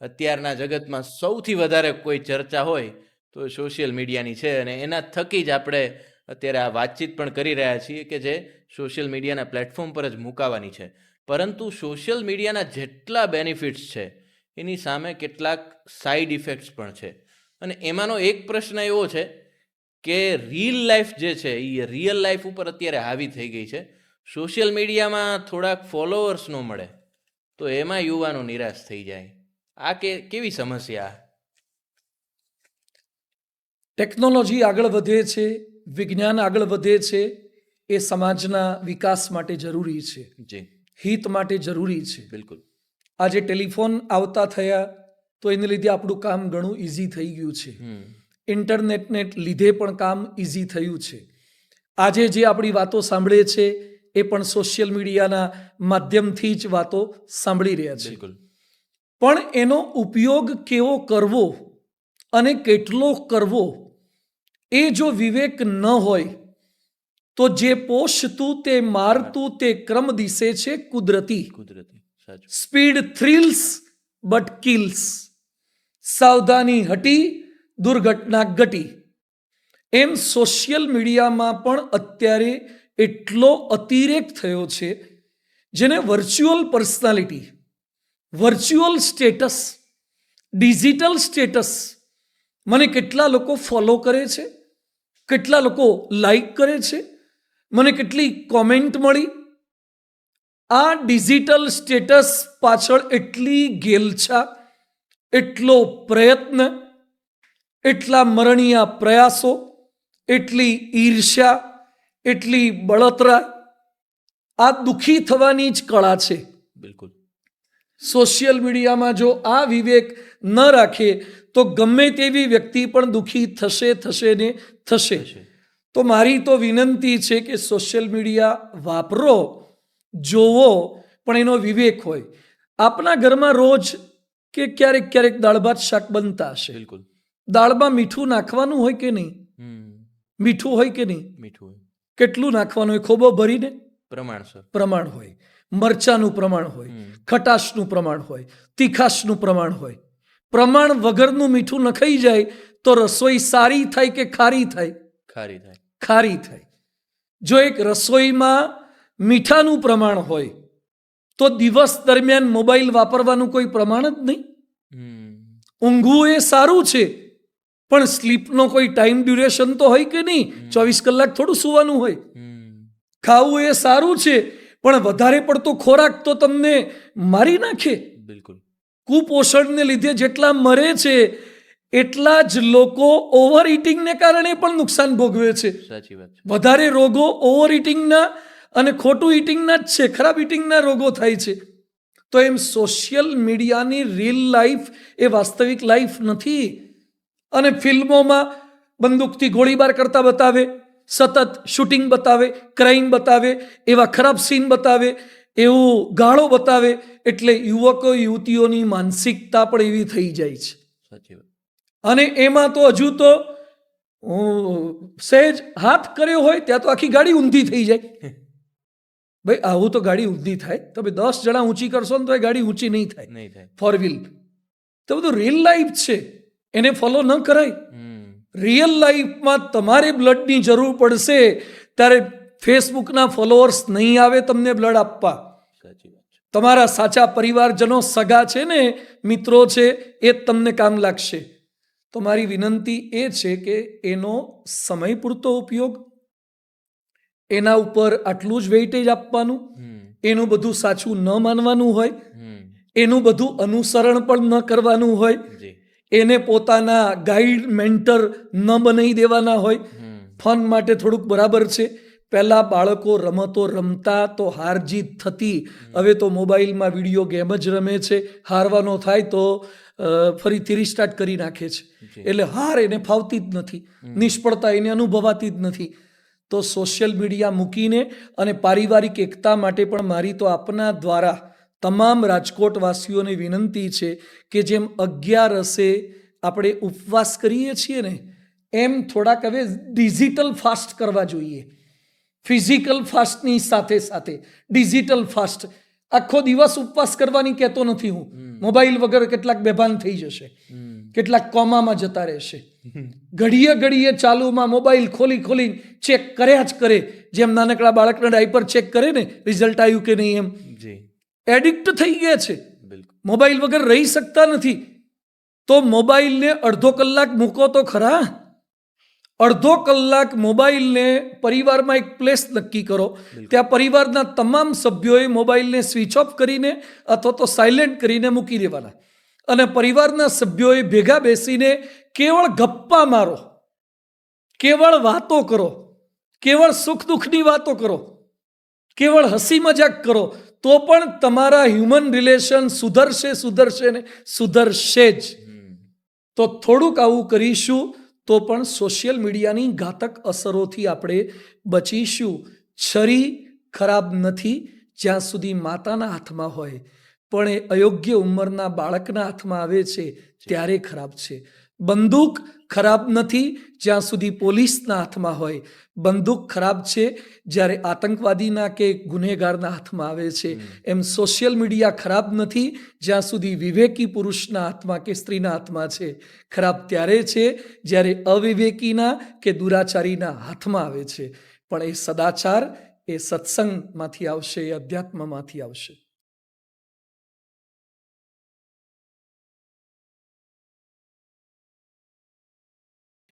અત્યારના જગતમાં સૌથી વધારે કોઈ ચર્ચા હોય તો સોશિયલ મીડિયાની છે અને એના થકી જ આપણે અત્યારે આ વાતચીત પણ કરી રહ્યા છીએ કે જે સોશિયલ મીડિયાના પ્લેટફોર્મ પર જ મુકાવાની છે. પરંતુ સોશિયલ મીડિયાના જેટલા બેનિફિટ્સ છે, એની સામે કેટલાક સાઈડ ઇફેક્ટ્સ પણ છે. અને એમાંનો એક પ્રશ્ન એવો છે કે રીલ લાઈફ જે છે એ રિયલ લાઈફ ઉપર અત્યારે હાવી થઈ ગઈ છે. સોશિયલ મીડિયામાં થોડાક ફોલોઅર્સ ન મળે, તો એમાં યુવાનો નિરાશ થઈ જાય. આ કે કેવી સમસ્યા? ટેકનોલોજી આગળ વધે છે વિજ્ઞાન આગળ વધે છે એ સમાજના વિકાસ માટે જરૂરી છે. જી. હિત માટે જરૂરી છે. બિલકુલ. આજે ટેલિફોન આવતા થયા તો એને લીધે આપણું કામ ઘણું ઇઝી થઈ ગયું છે. ઇન્ટરનેટને લીધે પણ કામ ઇઝી થયું છે. આજે જે આપણી વાતો સાંભળે છે એ પણ સોશિયલ મીડિયાના માધ્યમથી જ વાતો સાંભળી રહ્યા છે. બિલકુલ. પણ એનો ઉપયોગ કેવો કરવો અને કેટલો કરવો એ જો વિવેક ન હોય તો જે પોષતું તે મારતું તે ક્રમ દિશે છે કુદરતી. કુદરતી. Speed thrills but kills. સાવધાની હટી દુર્ઘટના ઘટી. એમ સોશિયલ મીડિયામાં પણ અત્યારે એટલો અતિરેક થયો છે જેને virtual personality virtual status digital status મને કેટલા લોકો ફોલો કરે છે? કેટલા લોકો લાઈક કરે છે? મને કેટલી કોમેન્ટ મળી? આ ડિજિટલ સ્ટેટસ પાછળ એટલી ગેલછા, એટલો પ્રયત્ન, એટલા મરણીયા પ્રયાસો, એટલી ઈર્ષ્યા, એટલી બળતરા. આ દુઃખી થવાની જ કળા છે. બિલકુલ. સોશિયલ મીડિયામાં જો આ વિવેક ન રાખે તો ગમે તેવી વ્યક્તિ પણ દુઃખી થશે થશે ને થશે. તો મારી તો વિનંતી છે કે સોશિયલ મીડિયા વાપરો જોવો પણ એનો વિવેક હોય. આપના ઘરમાં રોજ કે ક્યારેક ક્યારેક દાળ ભાત શાક બનતા હશે. બિલકુલ. દાળમાં મીઠું નાખવાનું હોય કે નહીં? મીઠું હોય કે નહીં? મીઠું હોય. કેટલું નાખવાનું હોય ખોબો ભરીને? પ્રમાણસર પ્રમાણ હોય. મરચાનું પ્રમાણ હોય ખટાશનું પ્રમાણ હોય તીખાશનું પ્રમાણ હોય. પ્રમાણ વગરનું મીઠું નખાઈ જાય તો રસોઈ સારી થાય કે ખારી થાય? ખારી થાય. ખારી થાય. જો એક રસોઈમાં મીઠાનું પ્રમાણ હોય તો દિવસ દરમિયાન મોબાઈલ વાપરવાનું કોઈ પ્રમાણ જ નહીં. ઊંઘવું એ સારું છે પણ સ્લીપનો કોઈ ટાઈમ ડ્યુરેશન તો હોય કે નહીં? ચોવીસ કલાક થોડું સુવાનું હોય. ખાવું એ સારું છે પણ વધારે પડતો ખોરાક તો તમને મારી નાખે. બિલકુલ. કુપોષણને લીધે જેટલા મરે છે એટલા જ લોકો ઓવર ઇટિંગને કારણે પણ નુકસાન ભોગવે છે. સાચી વાત વધારે રોગો ઓવર ઇટિંગના અને ખોટું ઇટિંગના જ છે ખરાબ ઇટિંગના રોગો થાય છે. તો એમ સોશિયલ મીડિયાની રીલ લાઈફ એ વાસ્તવિક લાઈફ નથી. અને ફિલ્મોમાં બંદૂકથી ગોળીબાર કરતા બતાવે. સતત શૂટિંગ બતાવે ક્રાઇમ બતાવે એવા ખરાબ સીન બતાવે એવું ગાળો બતાવે એટલે યુવકો યુવતીઓની માનસિકતા પણ એવી થઈ જાય છે. સાચી વાત. અને એમાં તો હજુ તો સહેજ હાથ કર્યો હોય ત્યાં તો આખી ગાડી ઊંધી થઈ જાય. ભાઈ આવું તો ગાડી ઊંધી થાય. તમે દસ જણા ઊંચી કરશો ને તો એ ગાડી ઊંચી નહીં થાય. નહીં થાય. Four wheel. તો બધું રીલ લાઈફ છે. એને ફોલો ન કરાય. રિયલ લાઈફમાં તમારે બ્લડની જરૂર પડશે ત્યારે ફેસબુકના ફોલોઅર્સ નહીં આવે તમને બ્લડ આપવા. તમારા સાચા પરિવારજનો સગા છે ને મિત્રો છે એ તમને કામ લાગશે. તો મારી વિનંતી એ છે કે એનો સમય પૂરતો ઉપયોગ એના ઉપર આટલું જ વેઇટેજ આપવાનું એનું બધું સાચું ન માનવાનું હોય એનું બધું અનુસરણ પણ ન કરવાનું હોય એને પોતાના ગાઈડ મેન્ટર ન બનાવી દેવાના હોય. ફન માટે થોડુંક બરાબર છે. પહેલાં બાળકો રમતો રમતા તો હાર જીત થતી. હવે તો મોબાઈલમાં વીડિયો ગેમ જ રમે છે. હારવાનો થાય તો ફરીથી રિસ્ટાર્ટ કરી નાખે છે. એટલે હાર એને ફાવતી જ નથી. નિષ્ફળતા એને અનુભવાતી જ નથી. તો સોશિયલ મીડિયા મૂકીને અને પારિવારિક એકતા માટે પણ મારી તો આપના દ્વારા તમામ રાજકોટવાસીઓને વિનંતી છે કે જેમ અગિયારસે આપણે ઉપવાસ કરીએ છીએ ને એમ થોડાક હવે ડિજિટલ ફાસ્ટ કરવા જોઈએ. ફિઝિકલ ફાસ્ટની સાથે સાથે ડિજિટલ ફાસ્ટ આખો દિવસ ઉપવાસ કરવાની કહેતો નથી હું. મોબાઈલ વગર કેટલાક બેભાન થઈ જશે. કેટલાક કોમામાં જતા રહેશે. ઘડીએ ઘડીએ ચાલુમાં મોબાઈલ ખોલી ખોલી ચેક કર્યા જ કરે. જેમ નાનકડા બાળકના ડાયપર ચેક કરે ને રિઝલ્ટ આવ્યું કે નહીં એમ. જી. એડિક્ટ થઈ ગયા છે. મોબાઈલ વગર રહી શકતા નથી. તો મોબાઈલને અડધો કલાક મૂકો તો ખરા? અડધો કલાક મોબાઈલને પરિવારમાં એક પ્લેસ નક્કી કરો. ત્યાં પરિવારના તમામ સભ્યોએ મોબાઈલને સ્વિચ ઓફ કરીને અથવા તો સાયલેન્ટ કરીને મૂકી દેવાના. અને પરિવારના સભ્યોએ ભેગા બેસીને કેવળ ગપ્પા મારો. કેવળ વાતો કરો. કેવળ સુખ દુઃખની વાતો કરો. કેવળ હસી મજાક કરો. તો પણ તમારા હ્યુમન રિલેશન સુધરશે સુધરશે ને સુધરશે જ. તો થોડુંક આવું કરીશું તો પણ સોશિયલ મીડિયાની ઘાતક અસરોથી આપણે બચીશું. છરી ખરાબ નથી જ્યાં સુધી માતાના હાથમાં હોય. પણ એ અયોગ્ય ઉંમરના બાળકના હાથમાં આવે છે, ત્યારે ખરાબ છે. બંદૂક ખરાબ નથી જ્યાં સુધી પોલીસના હાથમાં હોય. બંદૂક ખરાબ છે જ્યારે આતંકવાદીના કે ગુનેગારના હાથમાં આવે છે. એમ સોશિયલ મીડિયા ખરાબ નથી જ્યાં સુધી વિવેકી પુરુષના હાથમાં કે સ્ત્રીના હાથમાં છે. ખરાબ ત્યારે છે જ્યારે અવિવેકીના કે દુરાચારીના હાથમાં આવે છે. પણ એ સદાચાર એ સત્સંગમાંથી આવશે એ અધ્યાત્મમાંથી આવશે.